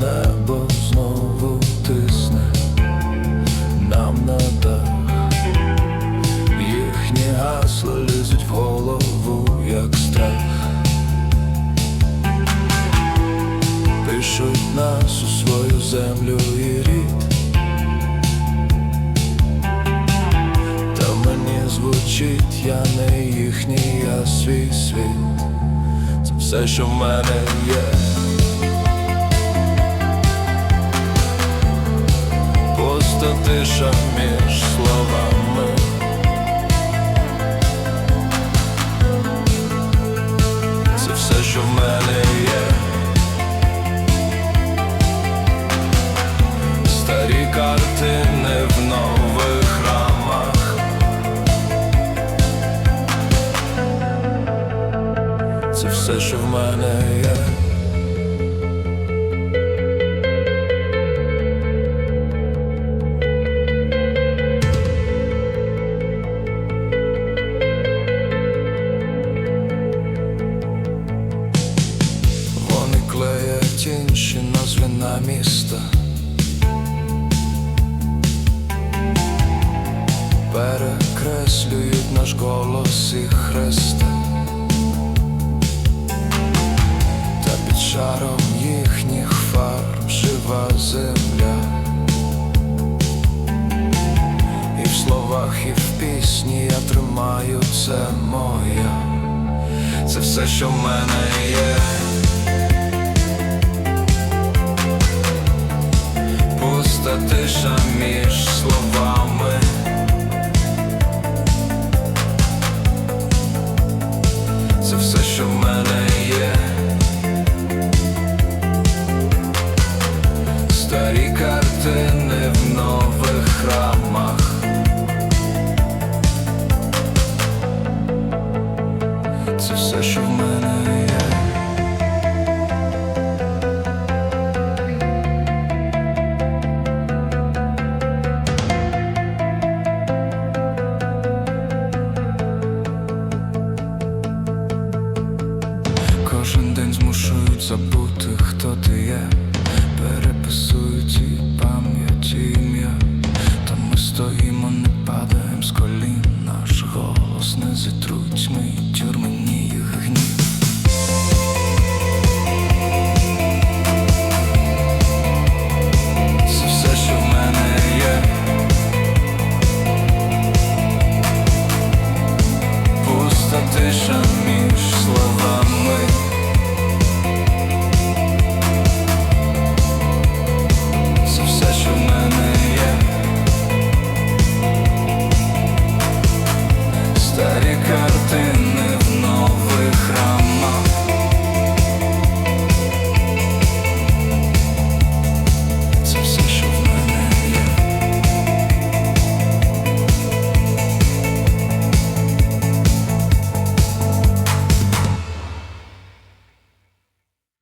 небо знову тисне нам на дах, їхні в голову, як страх, пишуть нас у свою землю і рід, та мені звучить, я не їхній, я свій світ, все, що в мене є. Тиша між словами. Це все, що в мене є. Старі картини в нових рамах. Це все, що в мене є. На міста. Перекреслюють наш голос і хреста. Та під шаром їхніх фарб жива земля. І в словах, і в пісні я тримаю це моя. Це все, що в мене є. Тиша між словами. Це все, що в мене є. Старі картини в нових рамах. Це все, що в мене забути, хто ти є. Переписують і